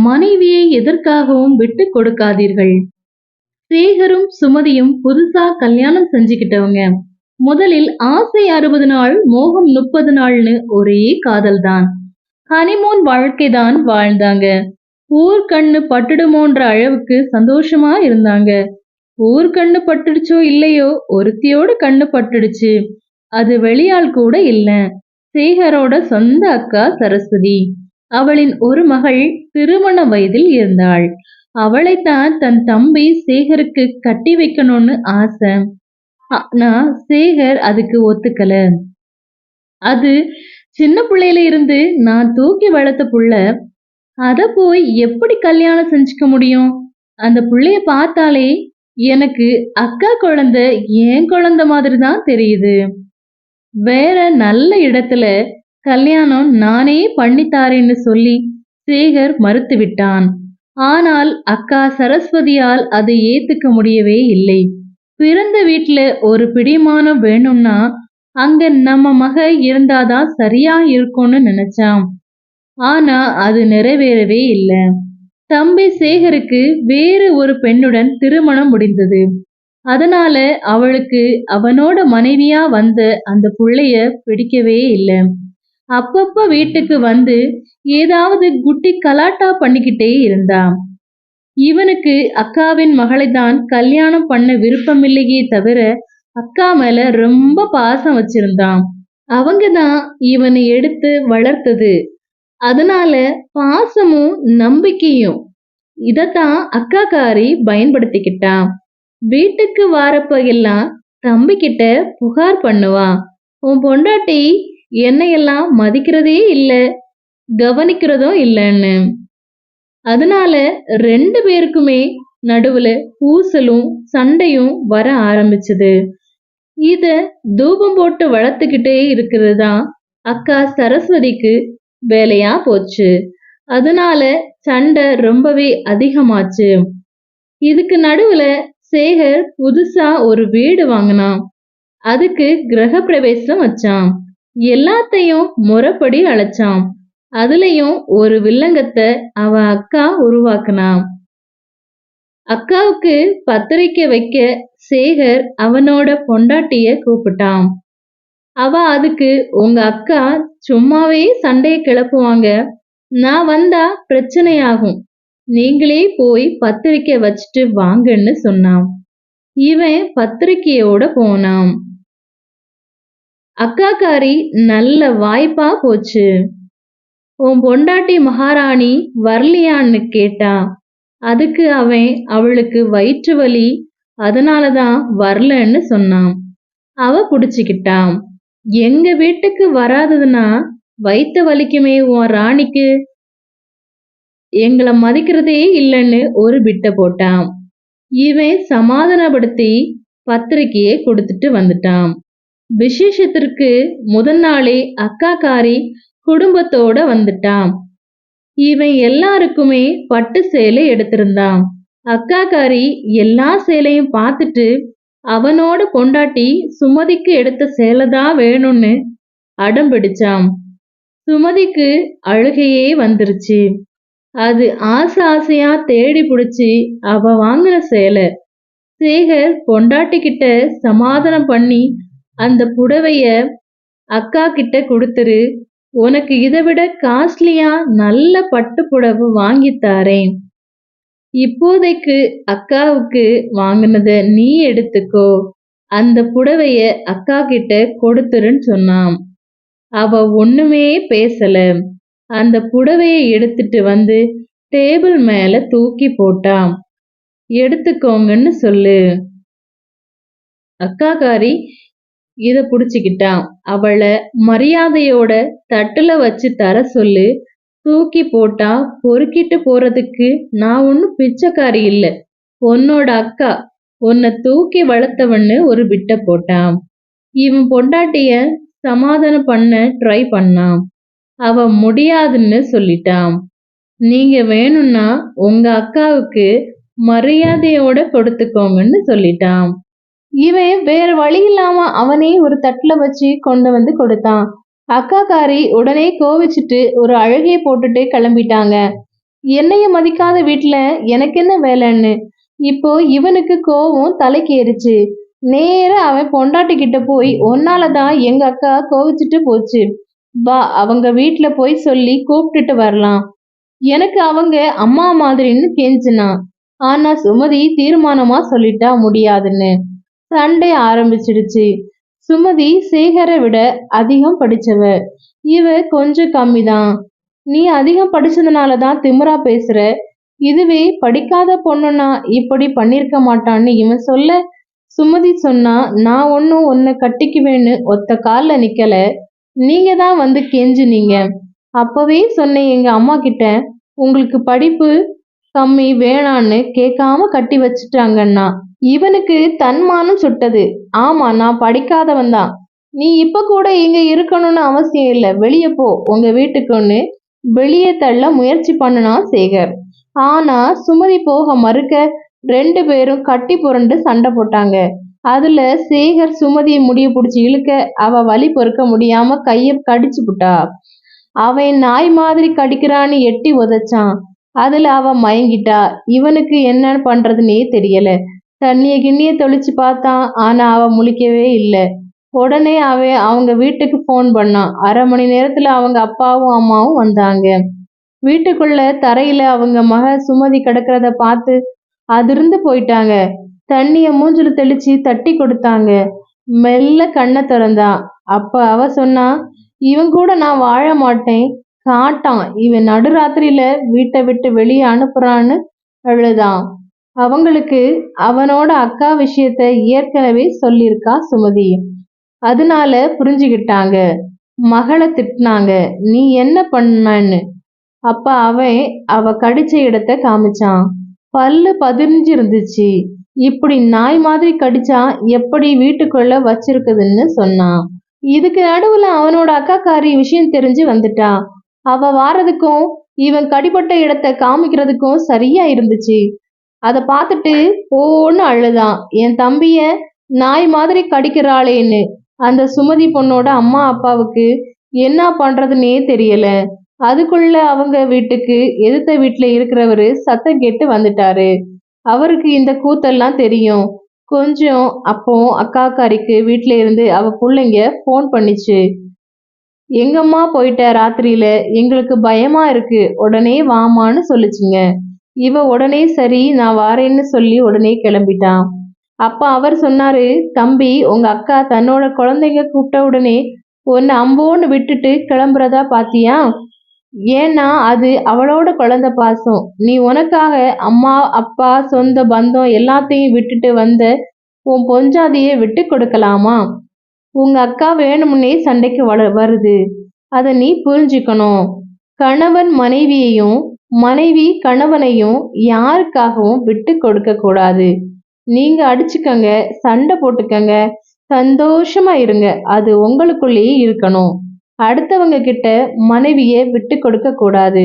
மனைவியை எதற்காகவும் விட்டு கொடுக்காதீர்கள். சேகரும் சுமதியும் புதுசா கல்யாணம் செஞ்சுக்கிட்டவங்க. முதலில் ஆசை அறுபது நாள் மோகம் முப்பது நாள்னு ஒரே காதல் தான் ஹனிமூன் வாழ்க்கை தான் வாழ்ந்தாங்க. ஊர் கண்ணு பட்டுடுமோன்ற அளவுக்கு சந்தோஷமா இருந்தாங்க. ஊர் கண்ணு பட்டுடுச்சோ இல்லையோ ஒருத்தியோட கண்ணு பட்டுடுச்சு. அது வெளியால் கூட இல்ல. சேகரோட சொந்த அக்கா சரஸ்வதி. அவளின் ஒரு மகள் திருமண வயதில் இருந்தாள். அவளைத்தான் தன் தம்பி சேகருக்கு கட்டி வைக்கணும்னு ஆசை. ஆனா சேகர் அதுக்கு ஒத்துக்கல. அது சின்ன பிள்ளையில இருந்து நான் தூக்கி வளர்த்த புள்ள. அத போய் எப்படி கல்யாணம் செஞ்சுக்க முடியும்? அந்த புள்ளைய பார்த்தாலே எனக்கு அக்கா குழந்தை என் குழந்தை மாதிரி தான் தெரியுது. வேற நல்ல இடத்துல கல்யாணம் நானே பண்ணித்தாரேன்னு சொல்லி சேகர் மறுத்து விட்டான் ஆனால் அக்கா சரஸ்வதியால் அதை ஏத்துக்க முடியவே இல்லை. பிறந்த வீட்டுல ஒரு பிடிமானம் வேணும்னா அங்க நம்ம மக இருந்தாதான் சரியா இருக்கும்னு நினைச்சான் ஆனா அது நிறைவேறவே இல்லை. தம்பி சேகருக்கு வேறு ஒரு பெண்ணுடன் திருமணம் முடிந்தது. அதனால அவளுக்கு அவனோட மனைவியா வந்த அந்த புள்ளைய பிடிக்கவே இல்லை. அப்பப்ப வீட்டுக்கு வந்து ஏதாவது குட்டி கலாட்டா பண்ணிக்கிட்டே இருந்தான். இவனுக்கு அக்காவின் மகளை தான் கல்யாணம் பண்ண விருப்பமில்லையே தவிர அக்கா மேல ரொம்ப பாசம் வச்சிருந்தான். அவங்க தான் இவனை எடுத்து வளர்த்தது. அதனால பாசமும் நம்பிக்கையும் இதத்தான் அக்காக்காரி பயன்படுத்திக்கிட்டான். வீட்டுக்கு வாரப்ப எல்லாம் தம்பிக்கிட்ட புகார் பண்ணுவான் உன் பொண்டாட்டி என்னையெல்லாம் மதிக்கிறதே இல்லை கவனிக்கிறதும் இல்லைன்னு. அதனால ரெண்டு பேருக்குமே நடுவுல பூசலும் சண்டையும் வர ஆரம்பிச்சது. இத தூபம் போட்டு வளர்த்துக்கிட்டே இருக்கிறது தான் அக்கா சரஸ்வதிக்கு வேலையா போச்சு. அதனால சண்டை ரொம்பவே அதிகமாச்சு. இதுக்கு நடுவுல சேகர் புதுசா ஒரு வீடு வாங்கினான். அதுக்கு கிரக பிரவேசம் வச்சான். எல்லாத்தையும் முறைப்படி அழைச்சாம். அதுலயும் ஒரு வில்லங்கத்தை அவ அக்கா உருவாக்குனான் அக்காவுக்கு பத்திரிக்கை வைக்க சேகர் அவனோட பொண்டாட்டிய கூப்பிட்டான் அவ அதுக்கு உங்க அக்கா சும்மாவே சண்டைய கிளப்புவாங்க. நான் வந்தா பிரச்சனையாகும். நீங்களே போய் பத்திரிக்கை வச்சுட்டு வாங்கன்னு சொன்னான் இவன் பத்திரிக்கையோட போனான். அக்காக்காரி நல்ல வாய்ப்பா போச்சு. உன் பொண்டாட்டி மகாராணி வரலையான்னு கேட்டா அதுக்கு அவன் அவளுக்கு வயிற்று வலி அதனாலதான் வரலன்னு சொன்னான். அவ புடிச்சுக்கிட்டான் எங்க வீட்டுக்கு வராததுன்னா வயிற்று வலிக்குமே உன் ராணிக்கு. எங்களை மதிக்கிறதே இல்லைன்னு ஒரு பிட்ட போட்டான். இவன் சமாதானப்படுத்தி பத்திரிக்கையை கொடுத்துட்டு வந்துட்டான். விசேஷத்திற்கு முதல் நாளே அக்காக்காரி குடும்பத்தோட வந்துட்டான் இவன் எல்லாருக்குமே பட்டு சேலை எடுத்திருந்தான். அக்காக்காரி எல்லா சேலையும் பார்த்துட்டு அவனோட பொண்டாட்டி சுமதிக்கு எடுத்த சேலை தான் வேணும்னு அடம் பிடிச்சான் சுமதிக்கு அழுகையே வந்துருச்சு. அது ஆசை ஆசையா தேடி பிடிச்சி அவ வாங்கின சேலை. சேகர் பொண்டாட்டி கிட்ட சமாதானம் பண்ணி அந்த புடவைய அக்கா கிட்ட கொடுத்துரு. உனக்கு இதை விட காஸ்ட்லியா நல்ல பட்டு புடவை வாங்கி தாரேன். இப்போதைக்கு அக்காவுக்கு வாங்கினத நீ எடுத்துக்கோ. அந்த புடவைய அக்கா கிட்ட கொடுத்துருன்னு சொன்னான். அவ ஒண்ணுமே பேசல. அந்த புடவைய எடுத்துட்டு வந்து டேபிள் மேல தூக்கி போட்டான். எடுத்துக்கோங்கன்னு சொல்லு. அக்காக்காரி இத புடிச்சுக்கிட்டான். அவளை மரியாதையோட தட்டுல வச்சு தர சொல்லு. தூக்கி போட்டா பொறுக்கிட்டு போறதுக்கு நான் ஒன்னும் பிச்சைக்காரி இல்ல. உன்னோட அக்கா உன்னை தூக்கி வளர்த்தவன்னு ஒரு பிட்ட போட்டான். இவன் பொண்டாட்டிய சமாதானம் பண்ண ட்ரை பண்ணான். அவ முடியாதுன்னு சொல்லிட்டான். நீங்க வேணும்னா உங்க அக்காவுக்கு மரியாதையோட கொடுத்துக்கோங்கன்னு சொல்லிட்டான். இவன் வேற வழி இல்லாம அவனே ஒரு தட்டுல வச்சு கொண்டு வந்து கொடுத்தான். அக்காக்காரி உடனே கோவிச்சுட்டு ஒரு அழுகையை போட்டுட்டு கிளம்பிட்டாங்க. என்னைய மதிக்காத வீட்டுல எனக்கு என்ன வேலைன்னு? இப்போ இவனுக்கு கோவம் தலைக்கு நேர அவன் பொண்டாட்டி கிட்ட போய் ஒன்னாலதான் எங்க அக்கா கோவிச்சுட்டு போச்சு. வா அவங்க வீட்டுல போய் சொல்லி கூப்பிட்டுட்டு வரலாம். எனக்கு அவங்க அம்மா மாதிரின்னு கெஞ்சினான். ஆனா சுமதி தீர்மானமா சொல்லிட்டா முடியாதுன்னு. சண்டை ஆரம்பிச்சிடுச்சு. சுமதி சேகரை விட அதிகம் படிச்சவ. இவ கொஞ்சம் கம்மி தான் நீ அதிகம் படிச்சதுனால தான் திமுறா பேசுற. இதுவே படிக்காத பொண்ணுன்னா இப்படி பண்ணிருக்க மாட்டான்னு இவன் சொல்ல சுமதி சொன்னா நான் ஒன்னும் உன்னை கட்டிக்குவேன்னு ஒத்த கால்ல நிக்கல. நீங்க தான் வந்து கெஞ்சுனீங்க. அப்பவே சொன்னேன் எங்க அம்மா கிட்ட உங்களுக்கு படிப்பு கம்மி வேணான்னு கேட்காம கட்டி வச்சுட்டாங்கன்னா இவனுக்கு தன்மானம் சுட்டது. ஆமா நான் படிக்காதவன் தான். நீ இப்ப கூட இங்க இருக்கணும்னு அவசியம் இல்லை. வெளியே போ உங்க வீட்டுக்குன்னு. வெளியே தள்ள முயற்சி பண்ணுனா சேகர். ஆனா சுமதி போக மறுக்க ரெண்டு பேரும் கட்டி புரண்டு சண்டை போட்டாங்க. அதுல சேகர் சுமதியை முடிய பிடிச்சி இழுக்க அவ வலி பொறுக்க முடியாம கைய கடிச்சு புட்டா. அவன் நாய் மாதிரி கடிக்கிறான்னு எட்டி உதைச்சான். அதுல அவ மயங்கிட்டா. இவனுக்கு என்ன பண்றதுன்னே தெரியல. தண்ணிய கிண்ணிய தொளிச்சு பார்த்தான். ஆனா அவன் முழிக்கவே இல்லை. உடனே அவன் அவங்க வீட்டுக்கு ஃபோன் பண்ணான் அரை மணி நேரத்துல அவங்க அப்பாவும் அம்மாவும் வந்தாங்க. வீட்டுக்குள்ள தரையில அவங்க மக சுமதி கிடக்கிறத பார்த்து அதிர்ந்து போயிட்டாங்க. தண்ணிய மூஞ்சில தெளிச்சு தட்டி கொடுத்தாங்க. மெல்ல கண்ணை திறந்தான் அப்ப அவ சொன்னா இவன் கூட நான் வாழ மாட்டேன். காட்டான். இவன் நடுராத்திரியில வீட்டை விட்டு வெளியே அனுப்புறான்னு அழுதான் அவங்களுக்கு அவனோட அக்கா விஷயத்த ஏற்கனவே சொல்லியிருக்கா சுமதி. அதனால புரிஞ்சுக்கிட்டாங்க மகளை திட்டினாங்க. நீ என்ன பண்ணன்னு? அப்ப அவன் அவ கடிச்ச இடத்த காமிச்சான். பல்லு பதிஞ்சு இருந்துச்சு இப்படி நாய் மாதிரி கடிச்சா எப்படி வீட்டுக்குள்ள வச்சிருக்குதுன்னு சொன்னான். இதுக்கு நடுவுல அவனோட அக்காக்காரி விஷயம் தெரிஞ்சு வந்துட்டா. அவ வாரதுக்கும் இவன் கடிப்பட்ட இடத்த காமிக்கிறதுக்கும் சரியா இருந்துச்சு. அதை பார்த்துட்டு ஓன்னு அழுதான். என் தம்பிய நாய் மாதிரி கடிக்கிறாளேன்னு. அந்த சுமதி பொண்ணோட அம்மா அப்பாவுக்கு என்ன பண்றதுன்னே தெரியல. அதுக்குள்ள அவங்க வீட்டுக்கு எதிர்த்த வீட்டுல இருக்கிறவரு சத்தம் கேட்டு வந்துட்டாரு. அவருக்கு இந்த கூத்தெல்லாம் தெரியும். கொஞ்சம் அப்போ அக்காக்காரிக்கு வீட்டுல இருந்து அவ பிள்ளைங்க ஃபோன் பண்ணிச்சு. எங்கம்மா போயிட்ட ராத்திரியில? எங்களுக்கு பயமா இருக்கு. உடனே வாமான்னு சொல்லிச்சுங்க. இவ உடனே சரி நான் வாரேன்னு சொல்லி உடனே கிளம்பிட்டான். அப்ப அவர் சொன்னாரு தம்பி உங்க அக்கா தன்னோட குழந்தைங்க கூப்பிட்ட உடனே உன்னை அம்போன்னு விட்டுட்டு கிளம்புறதா பாத்தியா? ஏன்னா அது அவளோட குழந்த பாசம். நீ உனக்காக அம்மா அப்பா சொந்த பந்தம் எல்லாத்தையும் விட்டுட்டு வந்த உன் பொஞ்சாதியை விட்டு கொடுக்கலாமா? உங்க அக்கா வேணும்னே சண்டைக்கு வள வருது. அதை நீ புரிஞ்சுக்கணும். கணவன் மனைவியையும் மனைவி கணவனையும் யாருக்காகவும் விட்டு கொடுக்க கூடாது. நீங்க அடிச்சுக்கங்க சண்டை போட்டுக்கங்க சந்தோஷமா இருங்க. அது உங்களுக்குள்ளேயே இருக்கணும். அடுத்தவங்க கிட்ட மனைவிய விட்டு கொடுக்க கூடாது.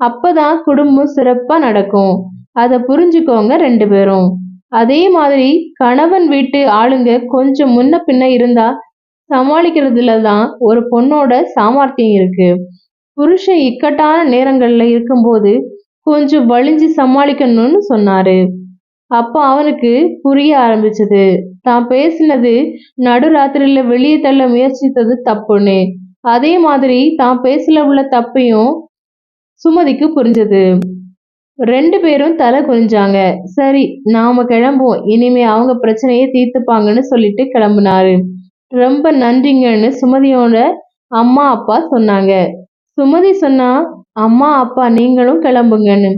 அப்பதான் குடும்பம் சிறப்பா நடக்கும். அதை புரிஞ்சுக்கோங்க ரெண்டு பேரும். அதே மாதிரி கணவன் வீட்டு ஆளுங்க கொஞ்சம் முன்ன பின்ன இருந்தா சமாளிக்கிறதுல தான் ஒரு பொண்ணோட சாமர்த்தியம் இருக்கு. புருஷன் இக்கட்டான நேரங்கள்ல இருக்கும்போது கொஞ்சம் வலிஞ்சு சமாளிக்கணும்னு சொன்னாரு. அப்போ அவனுக்கு புரிய ஆரம்பிச்சது. தான் பேசினது நடுராத்திரியில வெளியே தள்ள முயற்சித்தது தப்புன்னு. அதே மாதிரி தான் பேசல உள்ள தப்பையும் சுமதிக்கு புரிஞ்சது. ரெண்டு பேரும் தலை குறிஞ்சாங்க சரி நாம கிளம்புவோம். இனிமே அவங்க பிரச்சனையை தீர்த்துப்பாங்கன்னு சொல்லிட்டு கிளம்புனாரு. ரொம்ப நன்றிங்கன்னு சுமதியோட அம்மா அப்பா சொன்னாங்க. சுமதி சொன்னா அம்மா அப்பா நீங்களும் கிளம்புங்கன்னு.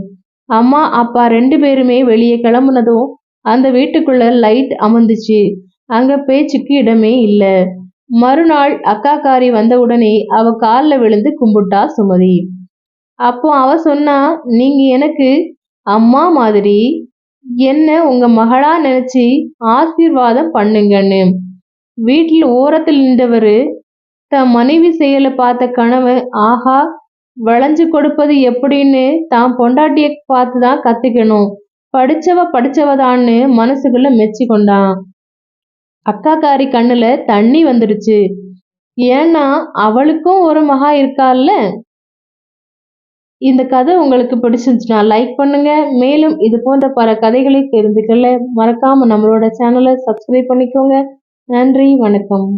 அம்மா அப்பா ரெண்டு பேருமே வெளியே கிளம்புனதும் அந்த வீட்டுக்குள்ள லைட் அமர்ந்துச்சு. அங்க பேச்சுக்கு இடமே இல்லை. மறுநாள் அக்காக்காரி வந்த உடனே அவ காலில் விழுந்து கும்பிட்டா சுமதி. அப்போ அவ சொன்னா நீங்க எனக்கு அம்மா மாதிரி என்ன உங்க மகளா நினைச்சு ஆசீர்வாதம் பண்ணுங்கன்னு. வீட்டில் ஓரத்தில் நின்றவர் தன் மனைவி செயலை பார்த்த கணவன் ஆஹா வளைஞ்சு கொடுப்பது எப்படின்னு தான் பொண்டாட்டிய பார்த்து தான் கத்துக்கணும். படிச்சவ படிச்சவதான்னு மனசுக்குள்ள மெச்சி கொண்டான் அக்காக்காரி கண்ணுல தண்ணி வந்துடுச்சு. ஏன்னா அவளுக்கும் ஒரு மகா இருக்கால்ல? இந்த கதை உங்களுக்கு பிடிச்சிருந்துச்சுன்னா லைக் பண்ணுங்க. மேலும் இது போன்ற பல கதைகளை தெரிந்துக்கல மறக்காம நம்மளோட சேனலை சப்ஸ்கிரைப் பண்ணிக்கோங்க. நன்றி வணக்கம்.